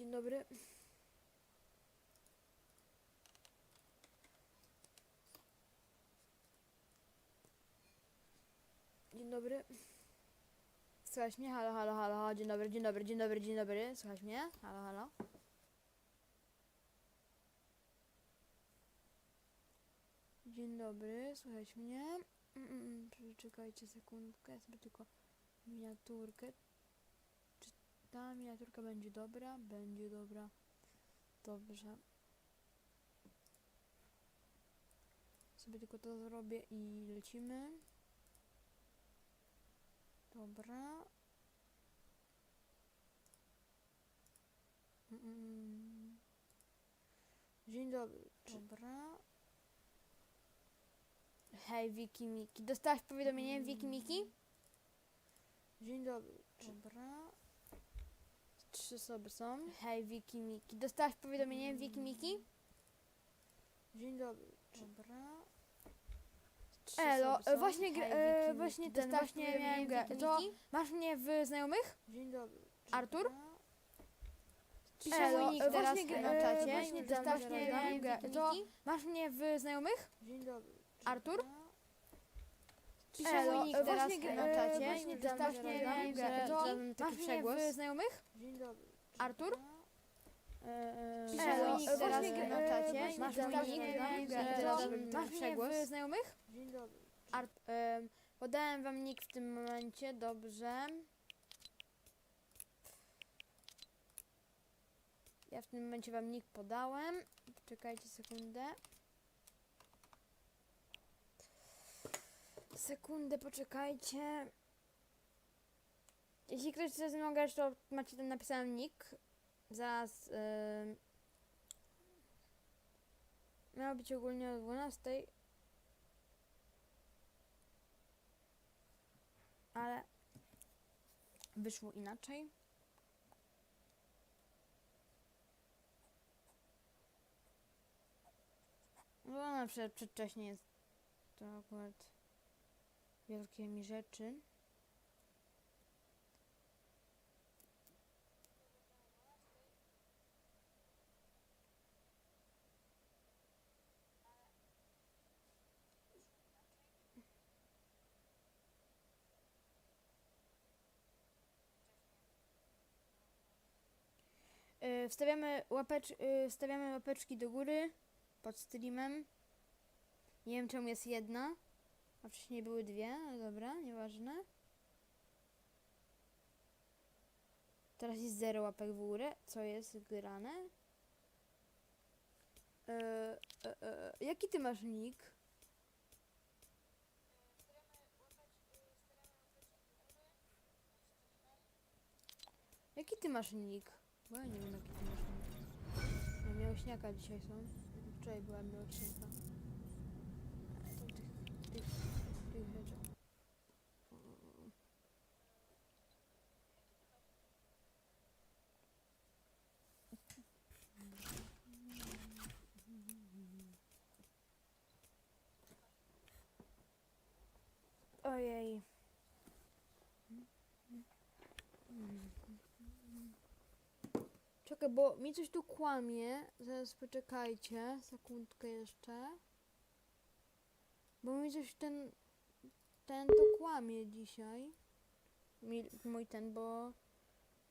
Dzień dobry. Dzień dobry. Słychać mnie? Halo, halo, halo. Dzień dobry, dzień dobry, dzień dobry, dzień dobry. Słychać mnie? Halo, halo. Dzień dobry, słychać mnie? Mm, mm, mm, Czekajcie sekundkę, ja sobie tylko miniaturkę. Ta miniaturka będzie dobra? Będzie dobra. Dobrze. Sobie tylko to zrobię i lecimy. Dobra. Mm. Dzień dobry. Dobra. Hej, Wiki Miki. Dostałaś powiadomienie, Wiki Miki? Dzień dobry. Dobra. Trzy osoby są. Hej, Wiki Miki. Dostałaś powiadomienie, Wiki Miki? Dzień dobry. Dobra. Trzy Elo, osoby są. e, właśnie, gr- Hej, e, Wiki, właśnie ten, Dostałaś właśnie powiadomienie, miałem grę. Wiki, To Miki? masz mnie w znajomych? Dzień dobry. Artur? Elo, mój nick e, teraz właśnie, na e, czacie. właśnie dostałaś mnie grę. To masz mnie w znajomych? Dzień dobry. Artur? Pisze Elo, mój nick e, teraz właśnie, na e, czacie. właśnie Tam dostałaś zaraz mnie dam. w grę. Że- To żebym taki masz mnie przegłos. w znajomych? Dzień dobry. Artur? Pisze Elo, mój nick e, teraz właśnie, na e, czacie. właśnie Masz mój nick, że- To taki mnie przegłos. w znajomych? Dzień dobry. Art, em, podałem wam nick w tym momencie, dobrze. Ja w tym momencie wam nick podałem. Czekajcie sekundę. Sekundę, poczekajcie. Jeśli ktoś chce ze to macie tam napisany nick. Zaraz. em, miało być ogólnie o 12. ale wyszło inaczej. No na przykład przedwcześnie jest to akurat wielkie mi rzeczy. Y, Wstawiamy, łapecz, y, wstawiamy łapeczki do góry pod streamem. Nie wiem czemu jest jedna, a wcześniej były dwie, ale dobra, nieważne. Teraz jest zero łapek w górę, co jest grane. E, e, e, jaki ty masz nick? Jaki ty masz nick? Bo ja nie wiem jaki ty masz nick. Miałśniaka dzisiaj są. Wczoraj była miałśniaka. Ale to tych, tych, tych rzeczy. Ojej. Czekaj, bo mi coś tu kłamie. Zaraz poczekajcie. Sekundkę jeszcze. Bo mi coś ten... Ten to kłamie dzisiaj. Mi, mój ten, bo...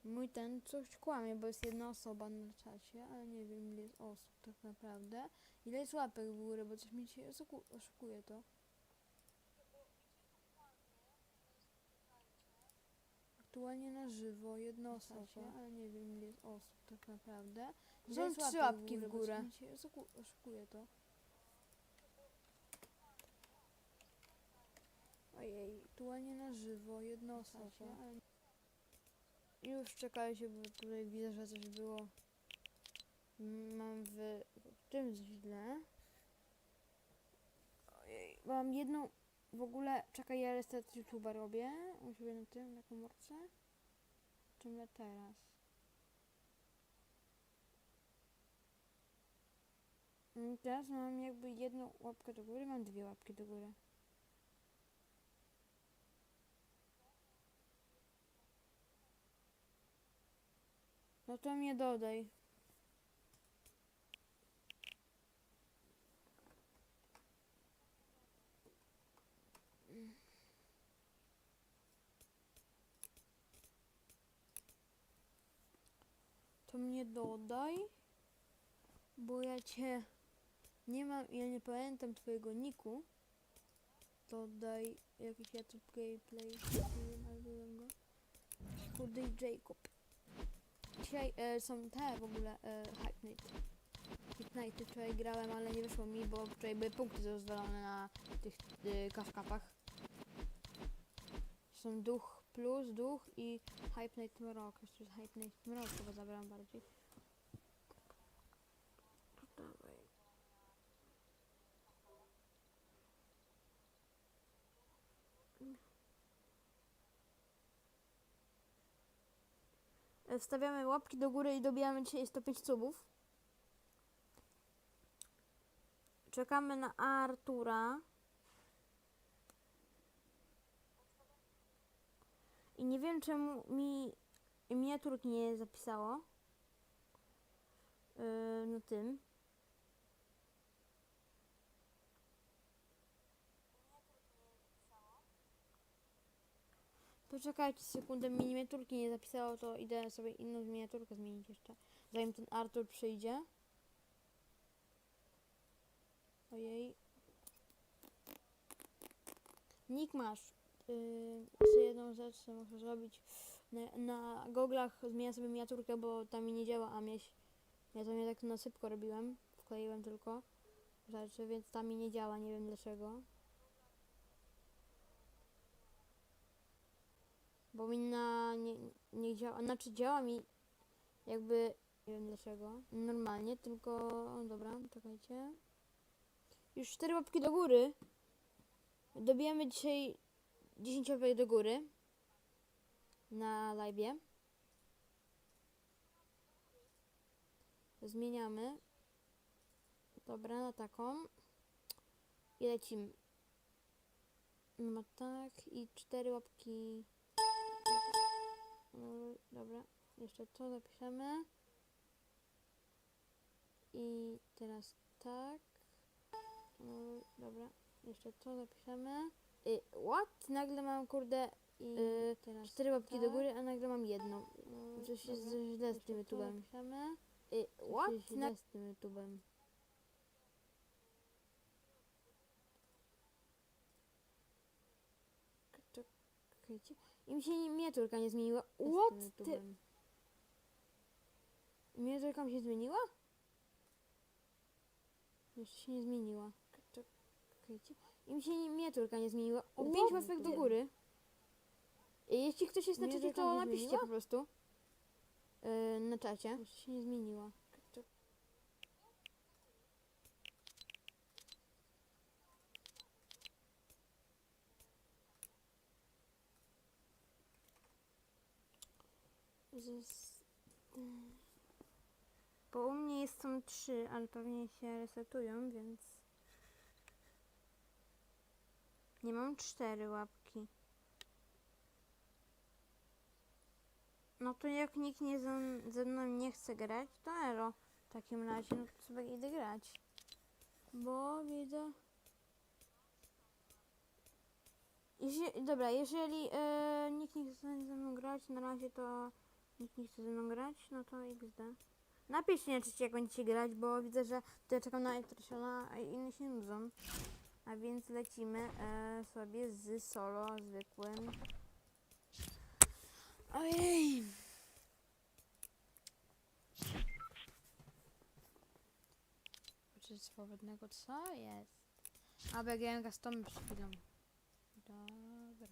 Mój ten coś kłamie, bo jest jedna osoba na czacie, ale nie wiem ile jest osób tak naprawdę. Ile jest łapek w górę, bo coś mi oszuku- oszukuje to. Aktualnie na żywo, jedna osoba, ale nie wiem ile jest osób tak naprawdę. Są trzy łapki w górę, bo górę. coś mi dzisiaj oszuku- oszukuje to. Ojej, aktualnie na żywo, jedna osoba, ale... Już czekajcie, bo tutaj widzę, że coś było. Mam w czymś źle. Ojej, mam jedną w ogóle. Czekaj, ja restart YouTube'a robię. U siebie na tym, na komórce. Czym teraz? Mm, Teraz mam jakby jedną łapkę do góry, mam dwie łapki do góry. No to mnie dodaj. Mnie dodaj, bo ja cię nie mam, ja nie pamiętam twojego niku. Dodaj jakiś ja gameplay, nie dodam go. Kurde Jacob. Dzisiaj e, są te w ogóle e, Hype Night. Hype Nighty wczoraj grałem, ale nie wyszło mi, bo wczoraj były punkty rozwalone na tych e, kawkapach. Są duch plus, duch i Hype Night Mrok. Jeszcze jest Hype Night Mrok, chyba zabrałam bardziej. Dawaj. E, Wstawiamy łapki do góry i dobijamy dzisiaj 105 subów. Czekamy na Artura. I nie wiem czemu mi miniaturki nie zapisało. Yy, na tym. Poczekajcie sekundę, mi miniaturki nie zapisało, to idę sobie inną miniaturkę zmienić jeszcze, zanim ten Artur przyjdzie. Ojej. Nick masz. Yy, jeszcze jedną rzecz co muszę zrobić. Na, na goglach zmienię sobie miniaturkę, bo tam mi nie działa Amieś. Ja to nie tak na sypko robiłem. Wkleiłem tylko rzeczy, więc tam mi nie działa, nie wiem dlaczego. Bo mi na nie, nie działa, znaczy działa mi jakby, nie wiem dlaczego, normalnie, tylko, dobra, czekajcie. Już cztery łapki do góry. Dobijamy dzisiaj 10 łapek do góry na live. Zmieniamy. Dobra, na taką. I lecimy. No tak, i cztery łapki. No, dobra, jeszcze to zapiszemy. I teraz tak. No, dobra, jeszcze to zapiszemy. Y, what? Nagle mam kurde y, teraz cztery łapki do tak. góry, a nagle mam jedną. No, Coś jest dobra, źle z tym YouTube'em. zapiszemy. Y, Coś what? źle z tym YouTube'em. Czekajcie. I mi się nie- miniaturka nie zmieniła. What? Ty... Miniaturka mi się zmieniła? Jeszcze się nie zmieniła. Czekajcie. I mi się nie- miniaturka nie zmieniła. O, What? pięć łapek do góry. Y, Jeśli ktoś jest na czacie, Miniaturka to nie napiszcie zmieniła? po prostu. Y, na czacie. Jeszcze się nie zmieniła. Zes- Bo u mnie jest są trzy, ale pewnie się resetują, więc... Nie mam cztery łapki. No to jak nikt nie ze, ze mną nie chce grać, to ero. W takim razie, no sobie idę grać. Bo widzę... Jeśli, dobra, jeżeli e, nikt nie chce ze mną grać, na razie to nikt nie chce ze mną grać, no to XD. Napiszcie na czacie, jak będziecie grać, bo widzę, że tutaj czekam na Elektrosiona, a inni się nudzą. A więc lecimy e, sobie z solo zwykłym. Ojej! Czy swobodnego co jest? A bo ja grałem Gastomy przed chwilą. Dobra.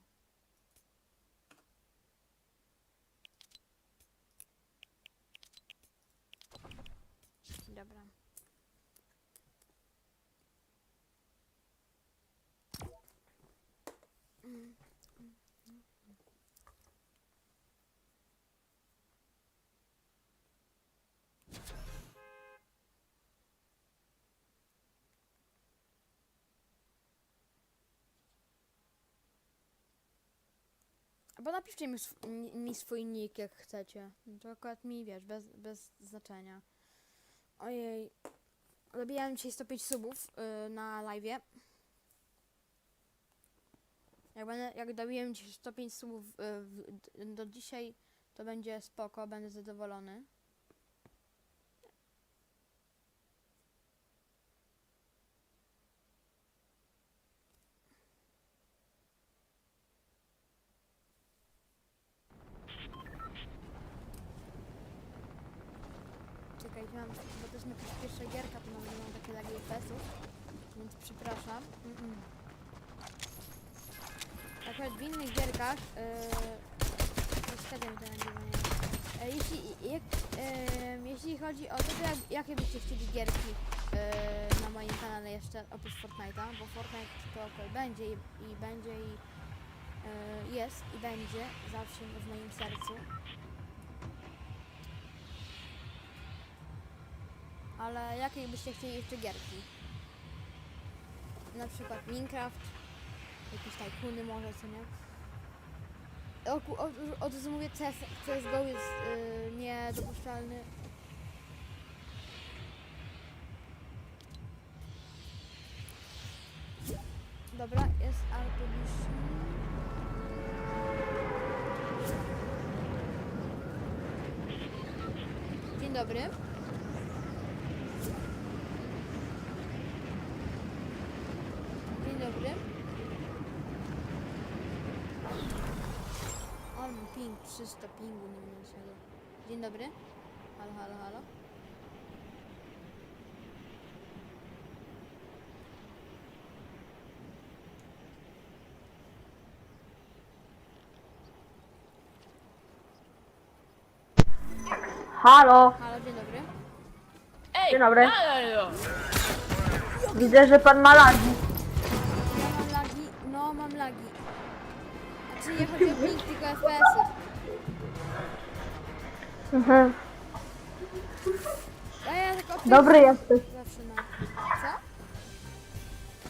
Dobra. Albo napiszcie mi, sw- mi- swój nick jak chcecie. To akurat mi wiesz, bez, bez znaczenia. Ojej. Dobijałem dzisiaj 105 subów yy, na live. Jak, będę, jak dobiłem dzisiaj 105 subów yy, do dzisiaj, to będzie spoko, będę zadowolony. Czekajcie, mam, bo to jest jakaś pierwsza gierka, to mam, mam takie lagi FPS-ów, więc przepraszam. Mm -mm. W innych gierkach, yy, to nagrywanie. E, jeśli, jak, em, jeśli chodzi o to, to jak, jakie byście chcieli gierki e, na moim kanale jeszcze oprócz Fortnite'a, bo Fortnite to okej, będzie i, i będzie i e, jest i będzie zawsze w moim sercu. Ale jakie byście chcieli jeszcze gierki? Na przykład Minecraft, jakieś tajkuny może, co nie? Od razu mówię, CS, CSGO jest y, niedopuszczalny. Dobra, jest Artubisz. Dzień dobry. Dzień dobry. On ping 300 pingu nie wiem czego. Dzień dobry. Halo, halo, halo. Halo, Halo, dzień dobry. dzień dobry. Halo! Widzę, że pan ma lagi. Ja mam lagi, no mam lagi. Znaczy nie chodzi o ping, tylko FPS-y. Mhm. A ja tak Dobry jesteś. Co?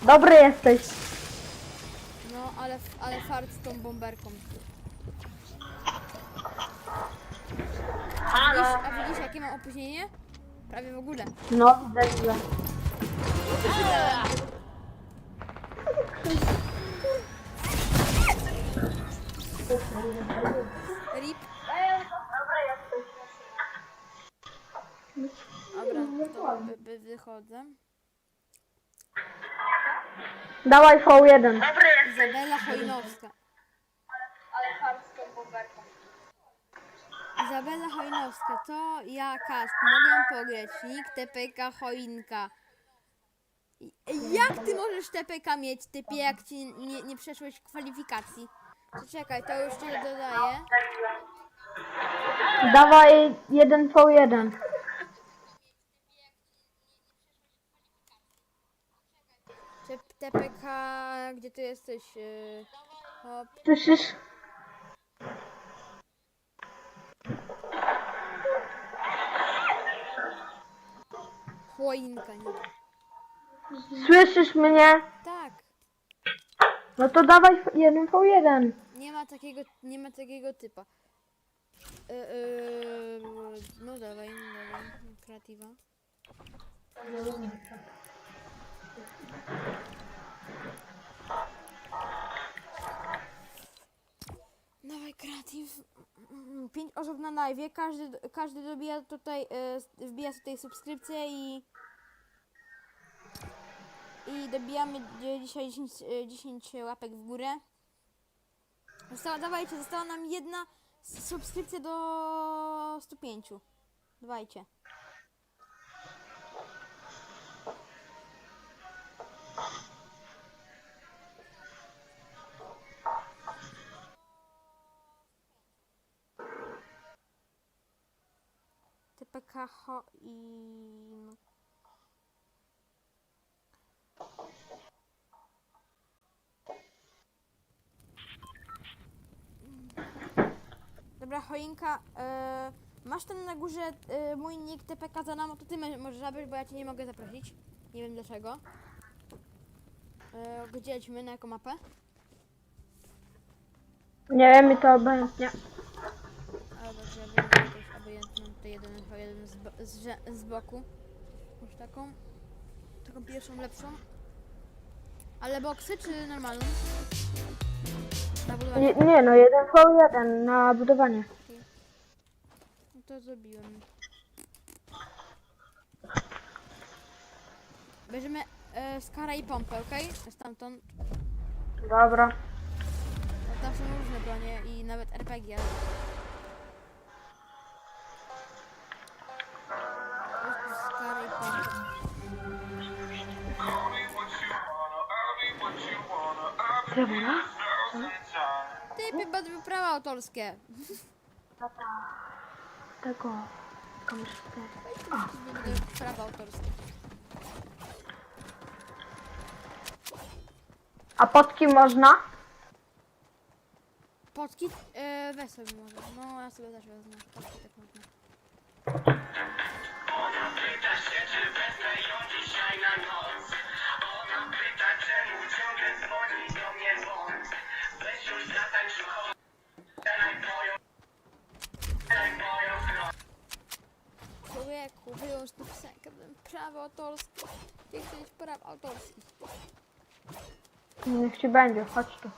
Dobry jesteś. No, ale, ale fart z tą bomberką. Widzisz, a widzisz jakie mam opóźnienie? Prawie w ogóle. No, widzę, widzę. RIP. To by, by wychodzę. Dawaj V1. Izabela Chojnowska. Izabela Chojnowska, to ja cast. Mogę pograć. Nick TPK Choinka. I- Jak ty możesz TPK mieć, typie, jak ci nie, nie przeszłeś kwalifikacji? Czekaj, to już cię dodaję. Dawaj 1 V1. Czy TPK, gdzie ty jesteś? Yy, Hop. Słyszysz? Choinka, nie. Słyszysz mnie? Tak. No to dawaj 1 V1. Nie ma takiego, nie ma takiego typa. Yy, yy, no dawaj, no dawaj, kreatywa. Dawaj kreatyw. Mm, Pięć osób na live, każdy, każdy dobija tutaj, yy, wbija tutaj subskrypcję i i dobijamy dzisiaj 10, yy, 10 łapek w górę. Została, dawajcie, została nam jedna subskrypcja do 105. Dawajcie. TPK ho i... Dobra, choinka, e, masz tam na górze e, mój nick TPK za namo, to ty możesz zabrać, bo ja cię nie mogę zaprosić. Nie wiem dlaczego. E, gdzie lecimy, na jaką mapę? Nie wiem, mi to obojętnie. Albo że ja jakąś obojętną, tutaj jeden F1 z, bo- z, z boku. Już taką. Taką pierwszą, lepszą. Ale boksy czy normalną? Na budowanie. Nie, nie no, 1v1 na budowanie. No to zrobiłem. Bierzemy e, skara i pompę, okej? Stamtąd. Dobra. No, tam są różne bronie i nawet RPG. Drewno? Ty, chyba prawa autorskie. Tego. Kamerzystę. Będę prawa autorskie. A potki można? Potki? E, weź sobie może. No, ja sobie też wezmę. Potki tak można. Człowieku, wyjąć tę piosenkę, będę prawo autorskie. Nie chcę mieć praw autorskich. Niech ci będzie, chodź tu.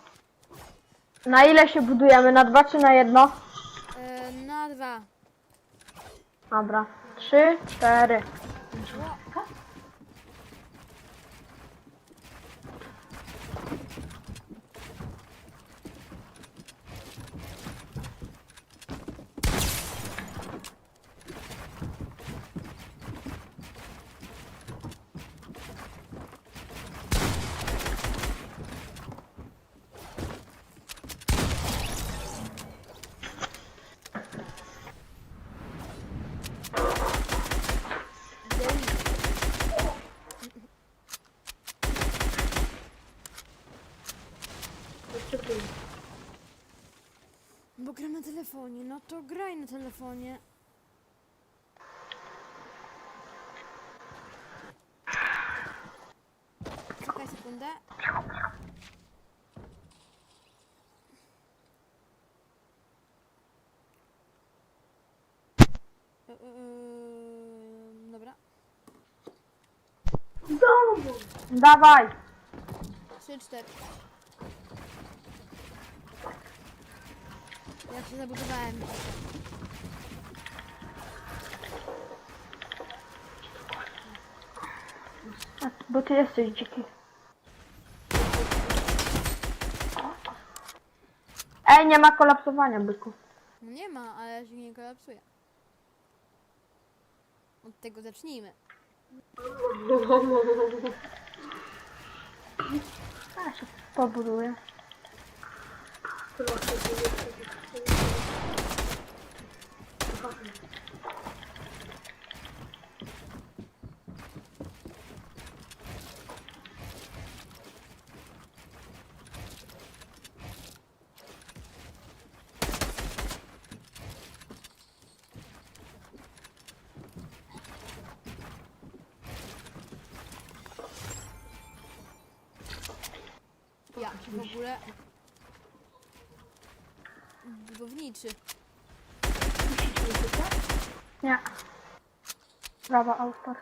Na ile się budujemy? Na dwa czy na jedno? E, na dwa. Dobra. Trzy, cztery. Bo gram na telefonie, no to graj na telefonie. Czekaj sekundę. E, Dobra. Dawaj. Trzy, cztery. Jak się zabudowałem. A, Bo ty jesteś dziki. Ej, nie ma kolapsowania, byku. No nie ma, ale się nie kolapsuje. Od tego zacznijmy. A się pobuduję. Ja w ogóle... Budowniczy. Nie. Prawa autor.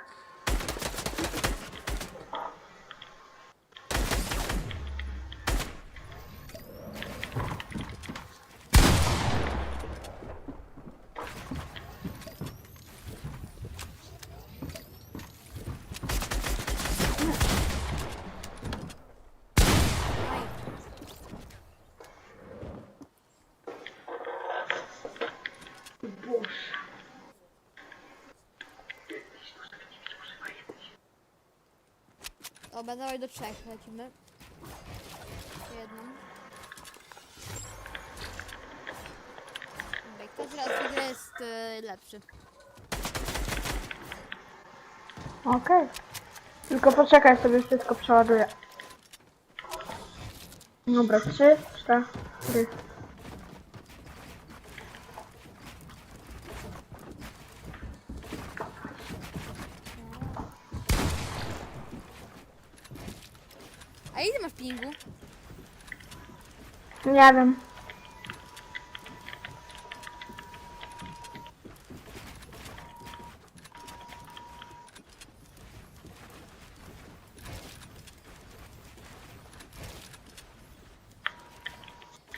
Dobra, dawaj do trzech lecimy. Jedną. Dobra, kto teraz gry jest e, lepszy? Okej. Tylko poczekaj, sobie wszystko przeładuję. Dobra, trzy, cztery. A